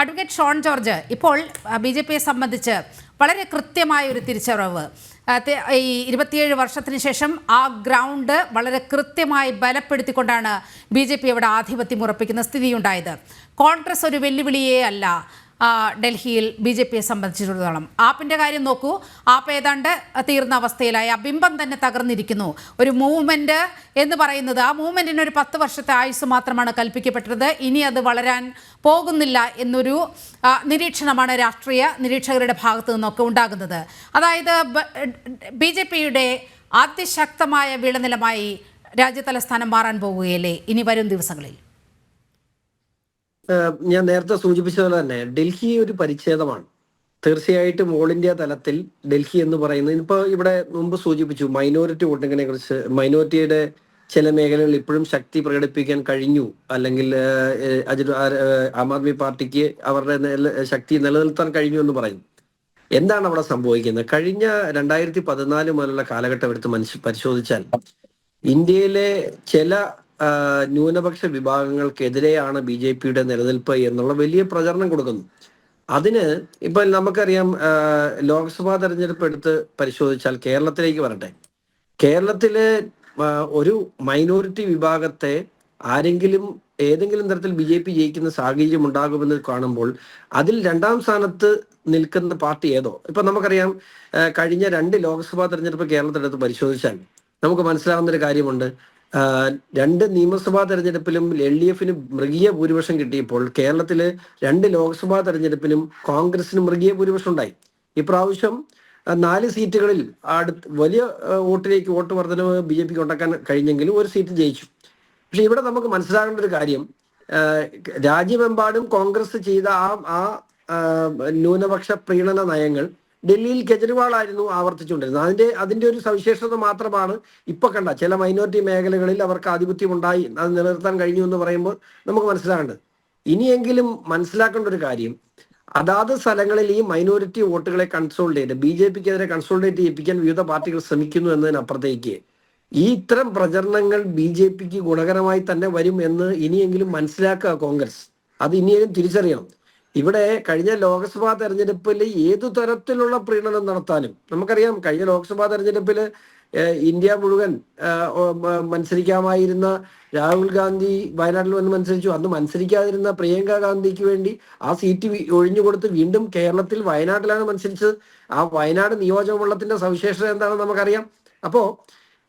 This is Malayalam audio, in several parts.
അഡ്വക്കേറ്റ് ഷോൺ ജോർജ് ഇപ്പോൾ ബി ജെ പിയെ സംബന്ധിച്ച് വളരെ കൃത്യമായ ഒരു തിരിച്ചറിവ്. ഈ ഇരുപത്തിയേഴ് വർഷത്തിന് ശേഷം ആ ഗ്രൗണ്ട് വളരെ കൃത്യമായി ബലപ്പെടുത്തിക്കൊണ്ടാണ് ബി ജെ പി അവിടെ ആധിപത്യം ഉറപ്പിക്കുന്ന സ്ഥിതിയുണ്ടായത്. കോൺഗ്രസ് ഒരു വെല്ലുവിളിയേ അല്ല. ഡൽഹിയിൽ ബി ജെ പിയെ സംബന്ധിച്ചിടത്തോളം. ആപ്പിന്റെ കാര്യം നോക്കൂ. ആപ്പ് ഏതാണ്ട് തീർന്ന അവസ്ഥയിലായി. ആ ബിംബം തന്നെ തകർന്നിരിക്കുന്നു. ഒരു മൂവ്മെന്റ് എന്ന് പറയുന്നത് ആ മൂവ്മെന്റിന് ഒരു പത്ത് വർഷത്തെ ആയുസ് മാത്രമാണ് കൽപ്പിക്കപ്പെട്ടത്. ഇനി അത് വളരാൻ പോകുന്നില്ല എന്നൊരു നിരീക്ഷണമാണ് രാഷ്ട്രീയ നിരീക്ഷകരുടെ ഭാഗത്തു നിന്നൊക്കെ ഉണ്ടാകുന്നത്. അതായത് ബി ജെ പിയുടെ അതിശക്തമായ വിളനിലമായി രാജ്യതലസ്ഥാനം മാറാൻ പോകുകയല്ലേ? ഇനി വരും ദിവസങ്ങളിൽ. ഞാൻ നേരത്തെ സൂചിപ്പിച്ചതുപോലെ തന്നെ ഡൽഹി ഒരു പരിച്ഛേദമാണ്. തീർച്ചയായിട്ടും ഓൾ ഇന്ത്യ തലത്തിൽ ഡൽഹി എന്ന് പറയുന്നത്. ഇപ്പൊ ഇവിടെ മുമ്പ് സൂചിപ്പിച്ചു മൈനോറിറ്റി വോട്ടിങ്ങിനെ കുറിച്ച്. മൈനോറിറ്റിയുടെ ചില മേഖലകളിൽ ഇപ്പോഴും ശക്തി പ്രകടിപ്പിക്കാൻ കഴിഞ്ഞു. അല്ലെങ്കിൽ ആം ആദ്മി പാർട്ടിക്ക് അവരുടെ ശക്തി നിലനിർത്താൻ കഴിഞ്ഞു എന്ന് പറയും എന്താണ് അവിടെ സംഭവിക്കുന്നത്? കഴിഞ്ഞ രണ്ടായിരത്തി പതിനാല് മുതലുള്ള കാലഘട്ടം എടുത്ത് മനുഷ്യ പരിശോധിച്ചാൽ ഇന്ത്യയിലെ ചില ന്യൂനപക്ഷ വിഭാഗങ്ങൾക്കെതിരെയാണ് ബി ജെ പിയുടെ നിലനിൽപ്പ് എന്നുള്ള വലിയ പ്രചരണം കൊടുക്കുന്നു. അതിന് ഇപ്പൊ നമുക്കറിയാം ലോക്സഭാ തെരഞ്ഞെടുപ്പ് എടുത്ത് പരിശോധിച്ചാൽ കേരളത്തിലേക്ക് വരട്ടെ. കേരളത്തിലെ ഒരു മൈനോറിറ്റി വിഭാഗത്തെ ആരെങ്കിലും ഏതെങ്കിലും തരത്തിൽ ബി ജെ പി ജയിക്കുന്ന സാഹചര്യം ഉണ്ടാകുമെന്ന് കാണുമ്പോൾ അതിൽ രണ്ടാം സ്ഥാനത്ത് നിൽക്കുന്ന പാർട്ടി ഏതോ? ഇപ്പൊ നമുക്കറിയാം കഴിഞ്ഞ രണ്ട് ലോക്സഭാ തെരഞ്ഞെടുപ്പ് കേരളത്തിലെടുത്ത് പരിശോധിച്ചാൽ നമുക്ക് മനസ്സിലാവുന്ന ഒരു കാര്യമുണ്ട്. രണ്ട് നിയമസഭാ തെരഞ്ഞെടുപ്പിലും എൽ ഡി എഫിന് മൃഗീയ ഭൂരിപക്ഷം കിട്ടിയപ്പോൾ കേരളത്തിൽ രണ്ട് ലോക്സഭാ തെരഞ്ഞെടുപ്പിലും കോൺഗ്രസിന് മൃഗീയ ഭൂരിപക്ഷം ഉണ്ടായി ഇപ്രാവശ്യം നാല് സീറ്റുകളിൽ അടുത്ത് വലിയ വോട്ടിലേക്ക് വോട്ട് വർധനവ് ബി ജെ പിക്ക് ഉണ്ടാക്കാൻ കഴിഞ്ഞെങ്കിലും ഒരു സീറ്റ് ജയിച്ചു. പക്ഷെ ഇവിടെ നമുക്ക് മനസ്സിലാകേണ്ട ഒരു കാര്യം രാജ്യമെമ്പാടും കോൺഗ്രസ് ചെയ്ത ആ ആ, ന്യൂനപക്ഷ പ്രീണന നയങ്ങൾ ഡൽഹിയിൽ കെജ്രിവാൾ ആയിരുന്നു ആവർത്തിച്ചുകൊണ്ടിരുന്നത്. അതിന്റെ അതിന്റെ ഒരു സവിശേഷത മാത്രമാണ് ഇപ്പൊ കണ്ട ചില മൈനോറിറ്റി മേഖലകളിൽ അവർക്ക് ആധിപത്യം ഉണ്ടായി അത് നിലനിർത്താൻ കഴിഞ്ഞു എന്ന് പറയുമ്പോൾ നമുക്ക് മനസ്സിലാകേണ്ടത്. ഇനിയെങ്കിലും മനസ്സിലാക്കേണ്ട ഒരു കാര്യം അതാത് സ്ഥലങ്ങളിൽ ഈ മൈനോറിറ്റി വോട്ടുകളെ കൺസോൾട്ടേറ്റ് ബി ജെ പിക്കെതിരെ കൺസോൾട്ടേറ്റ് ചെയ്യിപ്പിക്കാൻ വിവിധ പാർട്ടികൾ ശ്രമിക്കുന്നു എന്നതിനപ്പുറത്തേക്ക് ഈ ഇത്തരം പ്രചരണങ്ങൾ ബി ജെ പിക്ക് ഗുണകരമായി തന്നെ വരും എന്ന് ഇനിയെങ്കിലും മനസ്സിലാക്കുക കോൺഗ്രസ്. അത് ഇനിയെങ്കിലും തിരിച്ചറിയണം. ഇവിടെ കഴിഞ്ഞ ലോക്സഭാ തെരഞ്ഞെടുപ്പിൽ ഏതു തരത്തിലുള്ള പ്രീണനം നടത്താനും നമുക്കറിയാം കഴിഞ്ഞ ലോക്സഭാ തെരഞ്ഞെടുപ്പിൽ ഇന്ത്യ മുഴുവൻ മത്സരിക്കാമായിരുന്ന രാഹുൽ ഗാന്ധി വയനാട്ടിൽ വന്ന് മത്സരിച്ചു. അന്ന് മത്സരിക്കാതിരുന്ന പ്രിയങ്ക ഗാന്ധിക്ക് വേണ്ടി ആ സീറ്റ് ഒഴിഞ്ഞു കൊടുത്ത് വീണ്ടും കേരളത്തിൽ വയനാട്ടിലാണ് മത്സരിച്ചത്. ആ വയനാട് നിയോജകമണ്ഡലത്തിന്റെ സവിശേഷത എന്താണെന്ന് നമുക്കറിയാം. അപ്പോ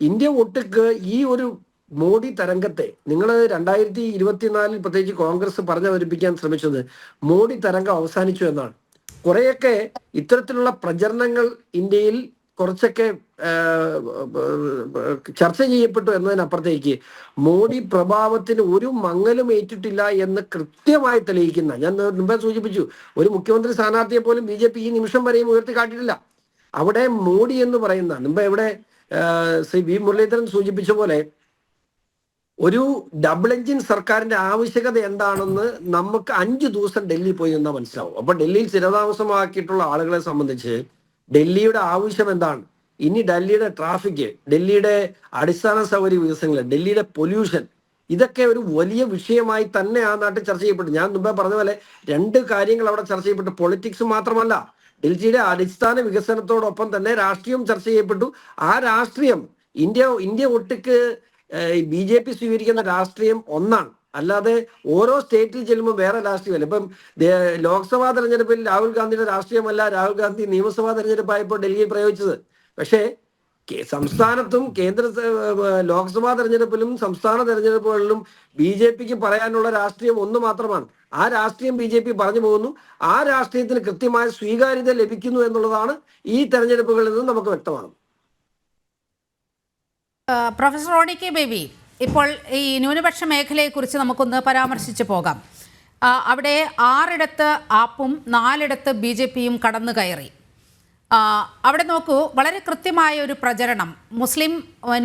ഇന്ത്യ ഒട്ടുക്ക് ഈ ഒരു മോഡി തരംഗത്തെ നിങ്ങൾ രണ്ടായിരത്തി ഇരുപത്തിനാലിൽ പ്രത്യേകിച്ച് കോൺഗ്രസ് പറഞ്ഞവതരിപ്പിക്കാൻ ശ്രമിച്ചത് മോഡി തരംഗം അവസാനിച്ചു എന്നാണ്. കുറെയൊക്കെ ഇത്തരത്തിലുള്ള പ്രചരണങ്ങൾ ഇന്ത്യയിൽ കുറച്ചൊക്കെ ചർച്ച ചെയ്യപ്പെട്ടു എന്നതിനപ്പുറത്തേക്ക് മോഡി പ്രഭാവത്തിന് ഒരു മങ്ങലും ഏറ്റിട്ടില്ല എന്ന് കൃത്യമായി തെളിയിക്കുന്ന ഞാൻ മുമ്പേ സൂചിപ്പിച്ചു ഒരു മുഖ്യമന്ത്രി സ്ഥാനാർത്ഥിയെ പോലും ബി ജെ പി ഈ നിമിഷം വരെയും ഉയർത്തി കാട്ടിട്ടില്ല അവിടെ മോഡി എന്ന് പറയുന്ന മുമ്പ് എവിടെ ശ്രീ വി മുരളീധരൻ സൂചിപ്പിച്ച പോലെ ഒരു ഡബിൾ എഞ്ചിൻ സർക്കാരിന്റെ ആവശ്യകത എന്താണെന്ന് നമുക്ക് അഞ്ചു ദിവസം ഡൽഹി പോയി നിന്നാൽ മനസ്സിലാവും. അപ്പൊ ഡൽഹിയിൽ സ്ഥിരതാമസമാക്കിയിട്ടുള്ള ആളുകളെ സംബന്ധിച്ച് ഡൽഹിയുടെ ആവശ്യം എന്താണ്? ഇനി ഡൽഹിയുടെ ട്രാഫിക് ഡൽഹിയുടെ അടിസ്ഥാന സൗകര്യ വികസനങ്ങൾ ഡൽഹിയുടെ പൊല്യൂഷൻ ഇതൊക്കെ ഒരു വലിയ വിഷയമായി തന്നെ ആ നാട്ടിൽ ചർച്ച ചെയ്യപ്പെട്ടു. ഞാൻ മുമ്പേ പറഞ്ഞ പോലെ രണ്ട് കാര്യങ്ങൾ അവിടെ ചർച്ച ചെയ്യപ്പെട്ടു. പൊളിറ്റിക്സ് മാത്രമല്ല ഡൽഹിയുടെ അടിസ്ഥാന വികസനത്തോടൊപ്പം തന്നെ രാഷ്ട്രീയം ചർച്ച ചെയ്യപ്പെട്ടു. ആ രാഷ്ട്രീയം ഇന്ത്യ ഇന്ത്യ ഒട്ടുക്ക് ബി ജെ പി സ്വീകരിക്കുന്ന രാഷ്ട്രീയം ഒന്നാണ്. അല്ലാതെ ഓരോ സ്റ്റേറ്റിൽ ചെല്ലുമ്പോൾ വേറെ രാഷ്ട്രീയമല്ല. ഇപ്പം ലോക്സഭാ തെരഞ്ഞെടുപ്പിൽ രാഹുൽ ഗാന്ധിയുടെ രാഷ്ട്രീയമല്ല രാഹുൽ ഗാന്ധി നിയമസഭാ തെരഞ്ഞെടുപ്പായപ്പോൾ ഡൽഹിയിൽ പ്രയോഗിച്ചത്. പക്ഷേ സംസ്ഥാനത്തും കേന്ദ്ര ലോക്സഭാ തെരഞ്ഞെടുപ്പിലും സംസ്ഥാന തെരഞ്ഞെടുപ്പുകളിലും ബി ജെ പിക്ക് പറയാനുള്ള രാഷ്ട്രീയം ഒന്ന് മാത്രമാണ്. ആ രാഷ്ട്രീയം ബി ജെ പി പറഞ്ഞു പോകുന്നു. ആ രാഷ്ട്രീയത്തിന് കൃത്യമായ സ്വീകാര്യത ലഭിക്കുന്നു എന്നുള്ളതാണ് ഈ തെരഞ്ഞെടുപ്പുകളിൽ നിന്ന് നമുക്ക് വ്യക്തമാകും ആ, പ്രൊഫസർ റോണി കെ ബേബി ഇപ്പോൾ ഈ ന്യൂനപക്ഷ മേഖലയെക്കുറിച്ച് നമുക്കൊന്ന് പരാമർശിച്ച് പോകാം. അവിടെ ആറിടത്ത് ആപ്പും നാലിടത്ത് ബി ജെ പിയും കടന്നു കയറി. അവിടെ നോക്കൂ വളരെ കൃത്യമായ ഒരു പ്രചരണം. മുസ്ലിം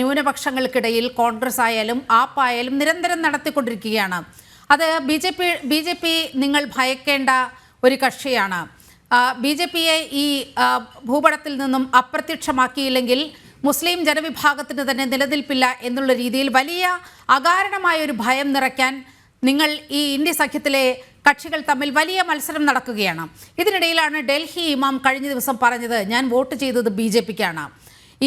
ന്യൂനപക്ഷങ്ങൾക്കിടയിൽ കോൺഗ്രസ് ആയാലും ആപ്പായാലും നിരന്തരം നടത്തിക്കൊണ്ടിരിക്കുകയാണ്. അത് B J P B J P നിങ്ങൾ ഭയക്കേണ്ട ഒരു കക്ഷിയാണ്. ബി ജെ പിയെ ഈ ഭൂപടത്തിൽ നിന്നും അപ്രത്യക്ഷമാക്കിയില്ലെങ്കിൽ മുസ്ലിം ജനവിഭാഗത്തിന് തന്നെ നിലനിൽപ്പില്ല എന്നുള്ള രീതിയിൽ വലിയ അകാരണമായ ഒരു ഭയം നിറയ്ക്കാൻ നിങ്ങൾ ഈ ഇന്ത്യ സഖ്യത്തിലെ കക്ഷികൾ തമ്മിൽ വലിയ മത്സരം നടക്കുകയാണ്. ഇതിനിടയിലാണ് ഡൽഹി ഇമാം കഴിഞ്ഞ ദിവസം പറഞ്ഞത് ഞാൻ വോട്ട് ചെയ്തത് ബി ജെ പിക്കാണ്.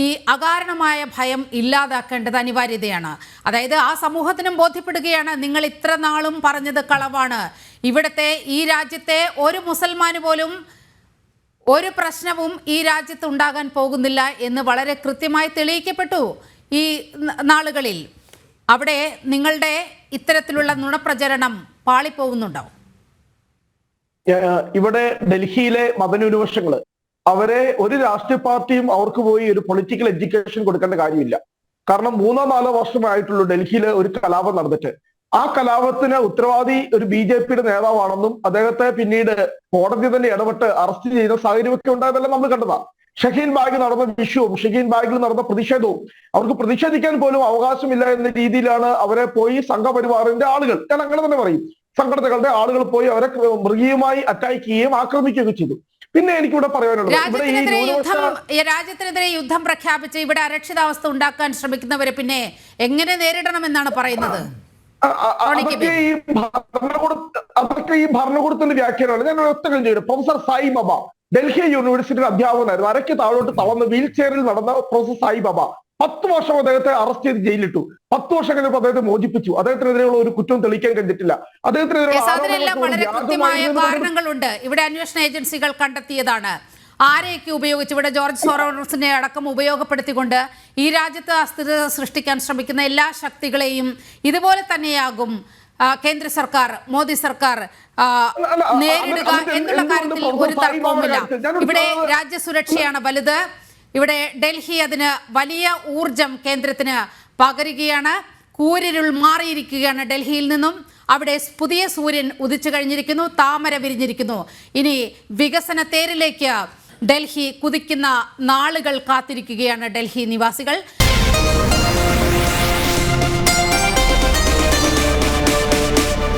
ഈ അകാരണമായ ഭയം ഇല്ലാതാക്കേണ്ടത് അനിവാര്യതയാണ്. അതായത് ആ സമൂഹത്തിനും ബോധ്യപ്പെടുകയാണ് നിങ്ങൾ ഇത്ര നാളും പറഞ്ഞത് കളവാണ്. ഇവിടുത്തെ ഈ രാജ്യത്തെ ഒരു മുസൽമാന് പോലും ഒരു പ്രശ്നവും ഈ രാജ്യത്ത് ഉണ്ടാകാൻ പോകുന്നില്ല എന്ന് വളരെ കൃത്യമായി തെളിയിക്കപ്പെട്ടു ഈ നാളുകളിൽ. അവിടെ നിങ്ങളുടെ ഇത്തരത്തിലുള്ള നുണപ്രചരണം പാളിപ്പോകുന്നുണ്ടോ? ഇവിടെ ഡൽഹിയിലെ മതന്യൂനപക്ഷങ്ങൾ അവരെ ഒരു രാഷ്ട്രീയ പാർട്ടിയും അവർക്ക് പോയി ഒരു പൊളിറ്റിക്കൽ എഡ്യൂക്കേഷൻ കൊടുക്കേണ്ട കാര്യമില്ല. കാരണം മൂന്നോ നാലോ വർഷമായിട്ടുള്ളൂ ഡൽഹിയിൽ ഒരു കലാപം നടന്നിട്ട്. ആ കലാപത്തിന് ഉത്തരവാദി ഒരു ബി ജെ പിയുടെ നേതാവാണെന്നും അദ്ദേഹത്തെ പിന്നീട് കോടതി തന്നെ ഇടപെട്ട് അറസ്റ്റ് ചെയ്യുന്ന സാഹചര്യമൊക്കെ ഉണ്ടായതെല്ലാം നമ്മൾ കണ്ടതാ. ഷഹീൻ ബാഗ് നടന്ന വിഷുവും ഷഹീൻ ബാഗിൽ നടന്ന പ്രതിഷേധവും അവർക്ക് പ്രതിഷേധിക്കാൻ പോലും അവകാശമില്ല എന്ന രീതിയിലാണ് അവരെ പോയി സംഘപരിവാറിന്റെ ആളുകൾ. ഞാൻ അങ്ങനെ തന്നെ പറയും. സംഘടനകളുടെ ആളുകൾ പോയി അവരെ മൃഗീയമായി അറ്റാക്ക് ചെയ്യുകയും ആക്രമിക്കുകയൊക്കെ ചെയ്തു. പിന്നെ എനിക്കിവിടെ പറയാനുള്ളത് രാജ്യത്തിനെതിരെ യുദ്ധം പ്രഖ്യാപിച്ച് ഇവിടെ അരക്ഷിതാവസ്ഥ ഉണ്ടാക്കാൻ ശ്രമിക്കുന്നവരെ പിന്നെ എങ്ങനെ നേരിടണം എന്നാണ് പറയുന്നത്? അതൊക്കെ ഈ ഭരണകൂട അതൊക്കെ ഈ ഭരണകൂടത്തിന്റെ വ്യാഖ്യാനമാണ്. ഞാൻ ഒറ്റ ചെയ്തു പ്രൊഫസർ സായി ബാബ ഡൽഹി യൂണിവേഴ്സിറ്റിയുടെ അധ്യാപകനായിരുന്നു. അരയ്ക്ക് താഴോട്ട് തളർന്ന് വീൽ ചെയറിൽ നടന്ന പ്രൊഫസർ സായി ബാബ പത്ത് വർഷം അദ്ദേഹത്തെ അറസ്റ്റ് ചെയ്ത് ജയിലിട്ടു പത്ത് വർഷം കഴിഞ്ഞപ്പോൾ അദ്ദേഹത്തെ മോചിപ്പിച്ചു. അദ്ദേഹത്തിനെതിരെയുള്ള ഒരു കുറ്റം തെളിയിക്കാൻ കഴിഞ്ഞിട്ടില്ല. അദ്ദേഹത്തിനെതിരെയുള്ള വളരെ കൃത്യമായ കാരണങ്ങളുണ്ട്. ഇവിടെ അന്വേഷണ ഏജൻസികൾ കണ്ടെത്തിയതാണ്. ആരെയൊക്കെ ഉപയോഗിച്ച് ഇവിടെ ജോർജ് സോറോസിനെ അടക്കം ഉപയോഗപ്പെടുത്തിക്കൊണ്ട് ഈ രാജ്യത്ത് അസ്ഥിരത സൃഷ്ടിക്കാൻ ശ്രമിക്കുന്ന എല്ലാ ശക്തികളെയും ഇതുപോലെ തന്നെയാകും കേന്ദ്ര സർക്കാർ മോദി സർക്കാർ നേരിടുക എന്നുള്ള കാര്യത്തിൽ ഒരു തർക്കവുമില്ല. ഇവിടെ രാജ്യസുരക്ഷയാണ് വലുത്. ഇവിടെ ഡൽഹി അതിന് വലിയ ഊർജം കേന്ദ്രത്തിന് പകരുകയാണ്. കൂരിരുൾ മാറിയിരിക്കുകയാണ് ഡൽഹിയിൽ നിന്നും. അവിടെ പുതിയ സൂര്യൻ ഉദിച്ചു കഴിഞ്ഞിരിക്കുന്നു താമര വിരിഞ്ഞിരിക്കുന്നു. ഇനി വികസന തേരിലേക്ക് ഡൽഹി കുതിക്കുന്ന നാളുകൾ കാത്തിരിക്കുകയാണ് ഡൽഹി നിവാസികൾ.